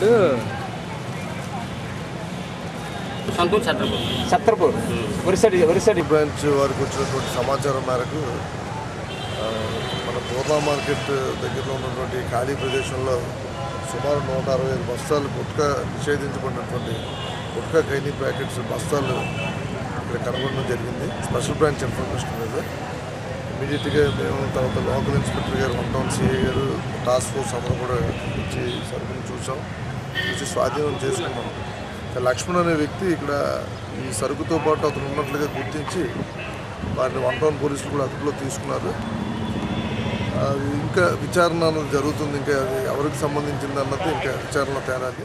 ఇప్పుడు సత్తర్పూర్ ఒరిసడి ఒరిసడి బ్రాంచ్ వారికి వచ్చినటువంటి సమాచారం మేరకు మన పూర్ణ మార్కెట్ దగ్గరలో ఉన్నటువంటి ఖాళీ ప్రదేశంలో సుమారు నూట అరవై ఐదు బస్తాలు గుట్క నిషేధించబడినటువంటి గుట్క కైనీ ప్యాకెట్స్ బస్తాలు ఇక్కడ కనుగొనడం జరిగింది. స్పెషల్ బ్రాంచ్ ఇన్ఫర్మేషన్ మీద. ఇమీడియట్గా మేము తర్వాత లోకల్ ఇన్స్పెక్టర్ గారు ఉంటాం సిఐ గారు టాస్క్ ఫోర్స్ అందరూ కూడా వచ్చి సరుకుని చూసాం. స్వాధీనం చేసుకున్నాం. లక్ష్మణ్ అనే వ్యక్తి ఇక్కడ ఈ సరుకుతో పాటు అతను ఉన్నట్లుగా గుర్తించి వారిని వన్ టౌన్ పోలీసులు కూడా అదుపులో తీసుకున్నారు. అది ఇంకా విచారణ జరుగుతుంది. ఇంకా అది ఎవరికి సంబంధించింది అన్నది ఇంకా విచారణ తేలాలి